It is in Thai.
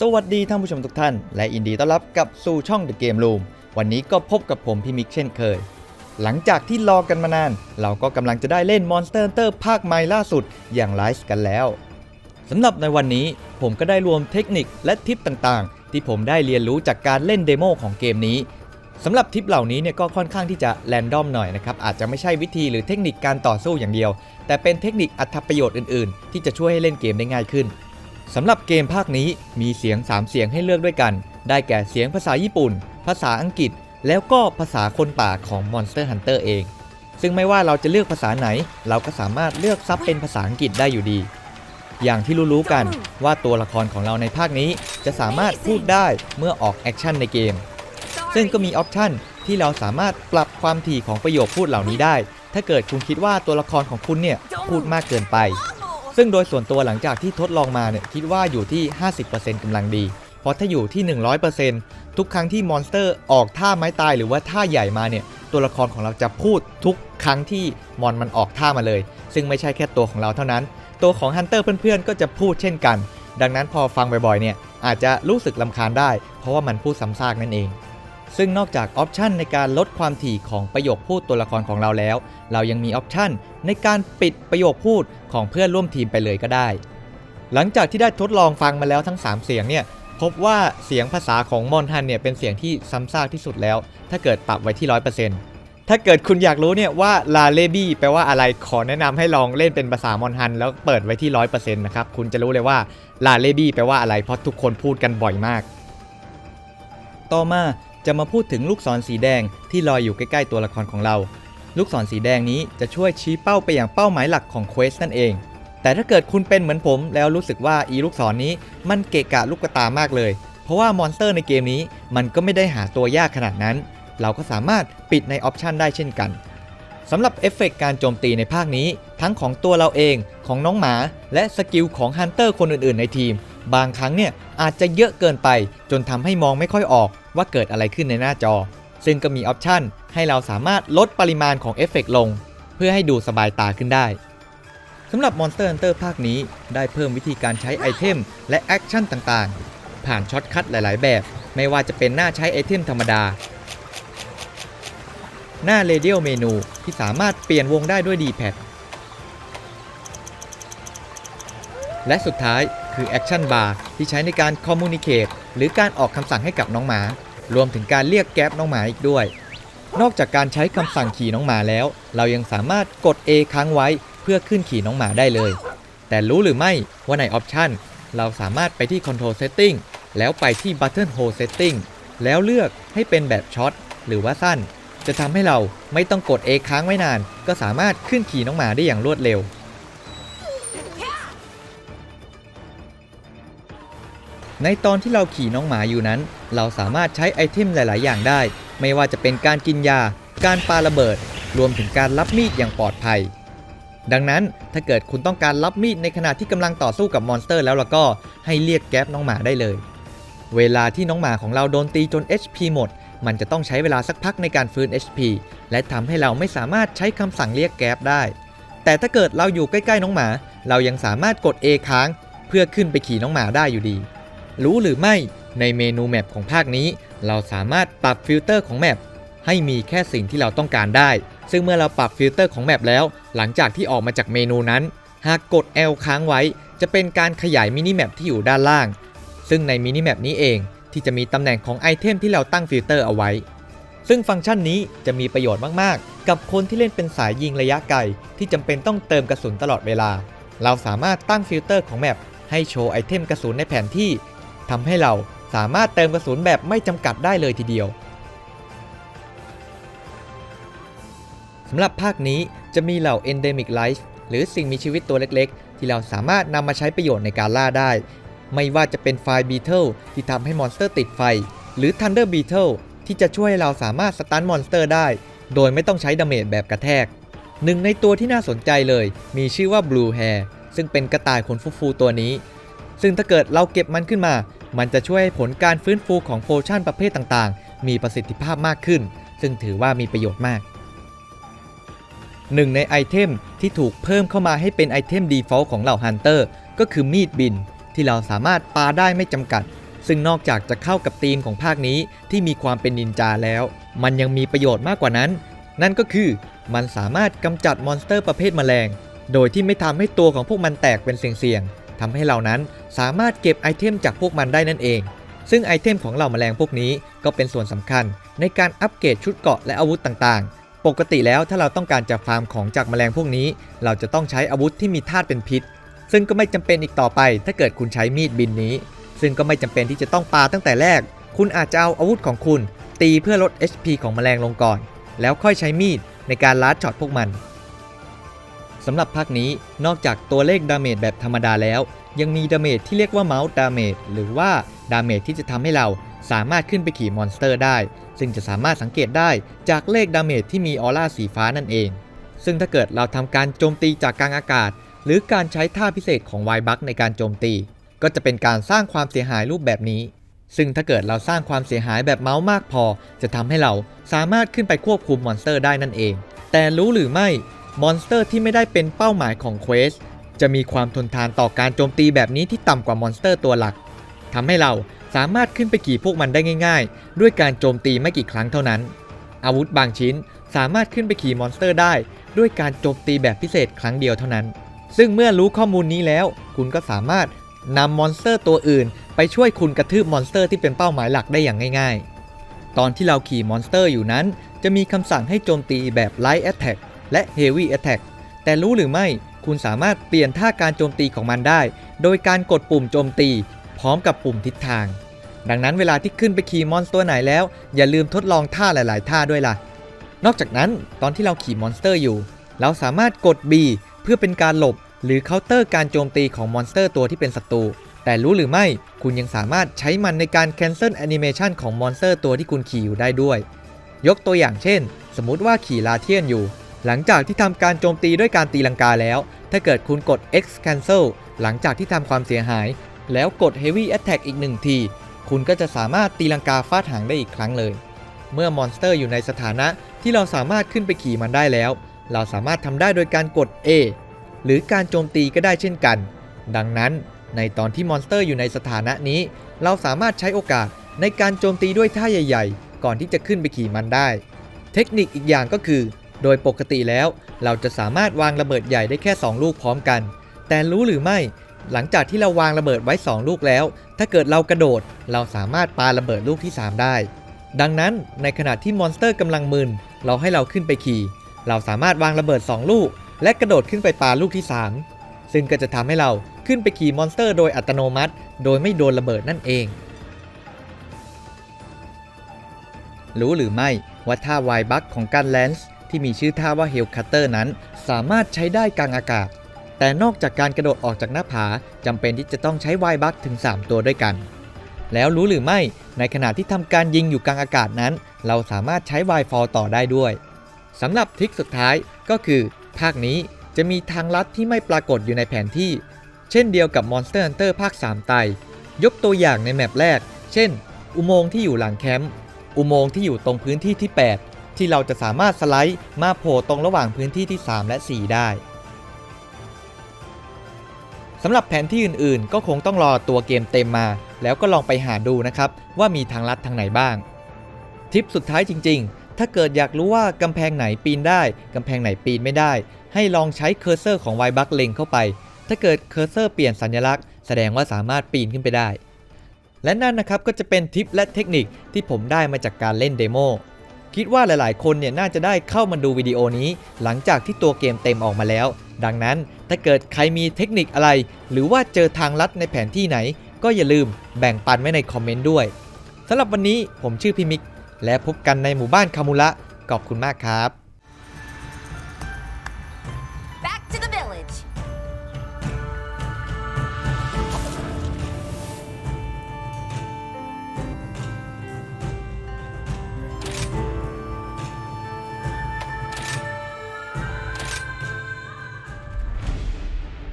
สวัสดีท่านผู้ชมทุกท่าน และยินดีต้อนรับกลับสู่ช่อง The Game Room วันนี้ก็พบกับผมพี่มิกเช่นเคย หลังจากที่รอกันมานาน เราก็กำลังจะได้เล่น Monster Hunter ภาคใหม่ล่าสุดอย่างไลฟ์กันแล้วสำหรับในวันนี้ผมก็ได้รวมเทคนิคและทิปต่างๆ ที่ผมได้เรียนรู้จากการเล่นเดโมของเกมนี้สำหรับทิปเหล่านี้เนี่ยก็ค่อนข้างที่จะแรนดอมหน่อยนะครับอาจจะไม่ใช่วิธีหรือเทคนิคการต่อสู้อย่างเดียว แต่เป็นเทคนิคอัตประโยชน์อื่นๆ ที่จะช่วยให้เล่นเกมได้ง่ายขึ้น สำหรับเกมภาคนี้มีเสียง 3 เสียงให้เลือกด้วยกัน ได้แก่เสียงภาษาญี่ปุ่น ภาษาอังกฤษ แล้วก็ภาษาคนป่าของ Monster Hunter เอง ซึ่งไม่ว่าเราจะเลือกภาษาไหน เราก็สามารถเลือกซับเป็นภาษาอังกฤษได้อยู่ดี อย่างที่รู้ๆกันว่าตัวละครของเราในภาคนี้จะสามารถพูดได้เมื่อออกแอคชั่นในเกม ซึ่งก็มีออปชันที่เราสามารถปรับความถี่ของประโยคพูดเหล่านี้ได้ ถ้าเกิดคุณคิดว่าตัวละครของคุณเนี่ยพูดมากเกินไป ซึ่งโดยส่วนตัวหลังจากที่ทดลองมาเนี่ยคิดว่าอยู่ที่ 50%กำลังดี เพราะถ้าอยู่ที่ 100%ทุกครั้งที่มอนสเตอร์ออกท่าไม้ตายหรือว่าท่าใหญ่มาเนี่ยตัวละครของเราจะพูดทุกครั้งที่มอนมันออกท่ามาเลย ซึ่งไม่ใช่แค่ตัวของเราเท่านั้น ตัวของฮันเตอร์เพื่อนๆก็จะพูดเช่นกัน ดังนั้นพอฟังบ่อยๆเนี่ยอาจจะรู้สึกลำคาญได้ เพราะว่ามันพูดซ้ำซากนั่นเอง ซึ่งนอกจากออปชันในการลดความถี่ของประโยคพูดตัวละครของเราแล้ว เรายังมีออปชันในการปิดประโยคพูดของเพื่อนร่วมทีมไปเลยก็ได้ หลังจากที่ได้ทดลองฟังมาแล้วทั้ง 3 เสียงเนี่ยพบว่าเสียงภาษาของมอนทันเนี่ยเป็นเสียงที่ซ้ำซากที่สุดแล้ว ถ้าเกิดปรับไว้ที่ 100%ถ้าเกิดคุณอยากรู้เนี่ยว่าลาเลบี้แปลว่าอะไรขอแนะนำให้ลองเล่นเป็นภาษามอนทัน แล้วเปิดไว้ที่ 100%นะครับคุณจะรู้เลยว่าลาเลบี้แปลว่าอะไรเพราะทุกคนพูดกันบ่อยมาก ต่อมา จะมาพูดถึงลูกศรสีแดงที่ลอยอยู่ใกล้ๆตัวละครของเรา ลูกศรสีแดงนี้จะช่วยชี้เป้าไปอย่างเป้าหมายหลักของเควสนั่นเอง แต่ถ้าเกิดคุณเป็นเหมือนผมแล้วรู้สึกว่าอีลูกศรนี้มันเกะกะลูกตามากเลย เพราะว่ามอนสเตอร์ในเกมนี้มันก็ไม่ได้หาตัวยากขนาดนั้น เราก็สามารถปิดในออปชันได้เช่นกันสำหรับเอฟเฟกต์การโจมตีในภาคนี้ ทั้งของตัวเราเองของน้องหมา และสกิลของฮันเตอร์คนอื่นๆในทีม บางครั้งเนี่ยอาจจะเยอะเกินไป จนทำให้มองไม่ค่อยออกว่าเกิดอะไรขึ้นในหน้าจอ ซึ่งก็มีออปชันให้เราสามารถลดปริมาณของเอฟเฟกต์ลง เพื่อให้ดูสบายตาขึ้นได้สำหรับ Monster Hunter ภาคนี้ ได้เพิ่มวิธีการใช้ไอเทมและแอคชั่นต่างๆ ผ่านช็อตคัทหลายๆ แบบ ไม่ว่าจะเป็นหน้าใช้ไอเทมธรรมดา หน้า Radial เมนูที่สามารถเปลี่ยนวงได้ด้วย D-pad และสุดท้าย คือ Action Bar ที่ใช้ในการ Communicate หรือการออกคำสั่งให้กับน้องหมา รวมถึงการเรียกแก๊ปน้องหมาอีกด้วย นอกจากการใช้คำสั่งขี่น้องหมาแล้ว เรายังสามารถกด A ค้างไว้เพื่อขึ้นขี่น้องหมาได้เลย แต่รู้หรือไม่ว่าในออปชันเราสามารถไปที่ Control Setting แล้วไปที่ Button Hold Setting แล้วเลือกให้เป็นแบบช็อตหรือว่าสั้น จะทำให้เราไม่ต้องกด A ค้างไว้นาน ก็สามารถขึ้นขี่น้องหมาได้อย่างรวดเร็ว ในตอนที่เราขี่น้องหมาอยู่นั้น เราสามารถใช้ไอเทมหลาย ๆ อย่างได้ ไม่ว่าจะเป็นการกินยา การปาระเบิด รวมถึงการรับมีดอย่างปลอดภัย ดังนั้นถ้าเกิดคุณต้องการรับมีดในขณะที่กำลังต่อสู้กับมอนสเตอร์แล้วล่ะก็ให้เรียกแก๊ปน้องหมาได้เลย เวลาที่น้องหมาของเราโดนตีจน HP หมด มันจะต้องใช้เวลาสักพักในการฟื้น HP และทำให้เราไม่สามารถใช้คำสั่งเรียกแก๊ปได้ แต่ถ้าเกิดเราอยู่ใกล้ ๆ น้องหมา เรายังสามารถกด A ค้าง เพื่อขึ้นไปขี่น้องหมาได้อยู่ดี รู้หรือไม่ในเมนูแมปของภาคนี้ เราสามารถปรับฟิลเตอร์ของแมปให้มีแค่สิ่งที่เราต้องการได้ ซึ่งเมื่อเราปรับฟิลเตอร์ของแมปแล้ว หลังจากที่ออกมาจากเมนูนั้น หากกด L ค้างไว้ จะเป็นการขยายมินิแมปที่อยู่ด้านล่าง ซึ่งในมินิแมปนี้เองที่จะมีตำแหน่งของไอเทมที่เราตั้งฟิลเตอร์เอาไว้ ซึ่งฟังก์ชันนี้จะมีประโยชน์มากๆ กับคนที่เล่นเป็นสายยิงระยะไกลที่จำเป็นต้องเติมกระสุนตลอดเวลา เราสามารถตั้งฟิลเตอร์ของแมปให้โชว์ไอเทมกระสุนในแผนที่ ทำให้เราสามารถเติมกระสุนแบบไม่จำกัดได้เลยทีเดียวสำหรับภาคนี้จะมีเหล่า Endemic Life หรือสิ่งมีชีวิตตัวเล็กๆ ที่เราสามารถนำมาใช้ประโยชน์ในการล่าได้ ไม่ว่าจะเป็นไฟ Beetle ที่ทำให้มอนสเตอร์ติดไฟ หรือ Thunder Beetle ที่จะช่วยให้เราสามารถสตันมอนสเตอร์ได้ โดยไม่ต้องใช้ดาเมจแบบกระแทกหนึ่งในตัวที่น่าสนใจเลย มีชื่อว่า Blue Hair ซึ่งเป็นกระต่ายขนฟูๆตัวนี้ ซึ่งถ้าเกิดเราเก็บมันขึ้นมา มันจะช่วยให้ผลการฟื้นฟูของโพชั่นประเภทต่างๆ มีประสิทธิภาพมากขึ้น ซึ่งถือว่ามีประโยชน์มากหนึ่งในไอเทมที่ถูกเพิ่มเข้ามาให้เป็นไอเทม default ของเหล่าฮันเตอร์ก็คือมีดบิน ที่เราสามารถปาได้ไม่จำกัด ซึ่งนอกจากจะเข้ากับธีมของภาคนี้ที่มีความเป็นนินจาแล้ว มันยังมีประโยชน์มากกว่านั้น นั่นก็คือมันสามารถกำจัดมอนสเตอร์ประเภทแมลง โดยที่ไม่ทำให้ตัวของพวกมันแตกเป็นเสียงๆ ทำให้เรานั้นสามารถเก็บไอเทมจากพวกมันได้นั่นเอง ซึ่งไอเทมของเหล่าแมลงพวกนี้ก็เป็นส่วนสำคัญ ในการอัปเกรดชุดเกราะและอาวุธต่างๆ ปกติแล้วถ้าเราต้องการจะฟาร์มของจากแมลงพวกนี้ เราจะต้องใช้อาวุธที่มีธาตุเป็นพิษ ซึ่งก็ไม่จำเป็นอีกต่อไป ถ้าเกิดคุณใช้มีดบินนี้ ซึ่งก็ไม่จำเป็นที่จะต้องปาตั้งแต่แรก คุณอาจจะเอาอาวุธของคุณ ตีเพื่อลด HP ของแมลงลงก่อน แล้วค่อยใช้มีดในการลัดช็อตพวกมัน สำหรับภาคนี้นอกจากตัวเลขดาเมจแบบธรรมดาแล้ว ยังมีดาเมจที่เรียกว่าเมาส์ดาเมจหรือว่าดาเมจที่จะทำให้เราสามารถขึ้นไปขี่มอนสเตอร์ได้ ซึ่งจะสามารถสังเกตได้จากเลขดาเมจที่มีออร่าสีฟ้านั่นเอง ซึ่งถ้าเกิดเราทำการโจมตีจากกลางอากาศ หรือการใช้ท่าพิเศษของไวบัคในการโจมตี ก็จะเป็นการสร้างความเสียหายรูปแบบนี้ ซึ่งถ้าเกิดเราสร้างความเสียหายแบบเมาส์มากพอ จะทำให้เราสามารถขึ้นไปควบคุมมอนสเตอร์ได้นั่นเอง แต่รู้หรือไม่ มอนสเตอร์ที่ไม่ได้เป็นเป้าหมายของเควสจะมีความทนทานต่อการโจมตีแบบนี้ที่ต่ำกว่ามอนสเตอร์ตัวหลักทำให้เราสามารถขึ้นไปขี่พวกมันได้ง่าย ๆ ด้วยการโจมตีไม่กี่ครั้งเท่านั้น อาวุธบางชิ้นสามารถขึ้นไปขี่มอนสเตอร์ได้ ด้วยการโจมตีแบบพิเศษครั้งเดียวเท่านั้น ซึ่งเมื่อรู้ข้อมูลนี้แล้ว คุณก็สามารถนำมอนสเตอร์ตัวอื่น ไปช่วยคุณกระทืบมอนสเตอร์ที่เป็นเป้าหมายหลักได้อย่างง่าย ๆ ตอนที่เราขี่มอนสเตอร์อยู่นั้น จะมีคำสั่งให้โจมตีแบบ Light Attack แและ Heavy Attack แต่รู้หรือไม่คุณสามารถเปลี่ยนท่าการโจมตีของมันได้ โดยการกดปุ่มโจมตี พร้อมกับปุ่มทิศทาง ดังนั้นเวลาที่ขึ้นไปขี่มอนสเตอร์ไหนแล้ว อย่าลืมทดลองท่าหลาย ๆ ท่าด้วยล่ะ นอกจากนั้นตอนที่เราขี่มอนสเตอร์อยู่ เราสามารถกด B เพื่อเป็นการหลบ หรือเคาน์เตอร์การโจมตีของมอนสเตอร์ตัวที่เป็นศัตรูแต่รู้หรือไม่คุณยังสามารถใช้มันในการ cancel animation ของมอนสเตอร์ตัวที่คุณขี่อยู่ได้ด้วย ยกตัวอย่างเช่น สมมุติว่าขี่ลาเทียนอยู่ หลังจากที่ทำการโจมตีด้วยการตีลังกาแล้ว ถ้าเกิดคุณกด X cancel หลังจากที่ทำความเสียหาย แล้วกด heavy attack อีกหนึ่งที คุณก็จะสามารถตีลังกาฟาดหางได้อีกครั้งเลย เมื่อมอนสเตอร์อยู่ในสถานะที่เราสามารถขึ้นไปขี่มันได้แล้ว เราสามารถทำได้โดยการกด A หรือการโจมตีก็ได้เช่นกัน ดังนั้นในตอนที่มอนสเตอร์อยู่ในสถานะนี้ เราสามารถใช้โอกาสในการโจมตีด้วยท่าใหญ่ ๆ ก่อนที่จะขึ้นไปขี่มันได้ เทคนิคอีกอย่างก็คือ โดยปกติแล้วเราจะสามารถวางระเบิดใหญ่ได้แค่ 2 ลูกพร้อมกัน แต่รู้หรือไม่หลังจากที่เราวางระเบิดไว้ 2 ลูกแล้ว ถ้าเกิดเรากระโดด เราสามารถปาระเบิดลูกที่ 3 ได้ ดังนั้นในขณะที่มอนสเตอร์กำลังมึนเราให้เราขึ้นไปขี่ เราสามารถวางระเบิด 2 ลูก และกระโดดขึ้นไปปาลูกที่ 3 ซึ่งก็จะทำให้เราขึ้นไปขี่มอนสเตอร์โดยอัตโนมัติ โดยไม่โดนระเบิดนั่นเอง รู้หรือไม่ว่าท่าไวบัคของการแลนส์ ที่มีชื่อท่าว่าเฮลคัตเตอร์นั้น สามารถใช้ได้กลางอากาศ แต่นอกจากการกระโดดออกจากหน้าผาจำเป็นที่จะต้องใช้ไวบัคถึง 3 ตัวด้วยกัน แล้วรู้หรือไม่ในขณะที่ทำการยิงอยู่กลางอากาศนั้น เราสามารถใช้ไวฟอลต่อได้ด้วยสำหรับทริคสุดท้ายก็คือ ภาคนี้จะมีทางลัดที่ไม่ปรากฏอยู่ในแผนที่ เช่นเดียวกับ Monster Hunter ภาค 3 ไต ยกตัวอย่างในแมปแรก เช่น อุโมงค์ที่อยู่หลังแคมป์ อุโมงค์ที่อยู่ตรงพื้นที่ที่ 8 ที่เราจะสามารถสไลด์มาโผล่ตรงระหว่างพื้นที่ที่ 3 และ 4 ได้สำหรับแผนที่อื่นๆ ก็คงต้องรอตัวเกมเต็มมา แล้วก็ลองไปหาดูนะครับ ว่ามีทางลัดทางไหนบ้าง ทิปสุดท้ายจริง ๆ ถ้าเกิดอยากรู้ว่ากำแพงไหนปีนได้กำแพงไหนปีนไม่ได้ ให้ลองใช้เคอร์เซอร์ของไวบัคเล็งเข้าไป ถ้าเกิดเคอร์เซอร์เปลี่ยนสัญลักษณ์แสดงว่าสามารถปีนขึ้นไปได้ และนั่นนะครับก็จะเป็นทิปและเทคนิคที่ผมได้มาจากการเล่นเดโม คิดว่าหลายๆ คนเนี่ยน่าจะได้เข้ามาดูวิดีโอนี้ หลังจากที่ตัวเกมเต็มออกมาแล้ว ดังนั้นถ้าเกิดใครมีเทคนิคอะไร หรือว่าเจอทางลัดในแผนที่ไหน ก็อย่าลืมแบ่งปันไว้ในคอมเมนต์ด้วยสำหรับวันนี้ผมชื่อพิมิก และพบกันในหมู่บ้านคามุระขอบคุณมากครับ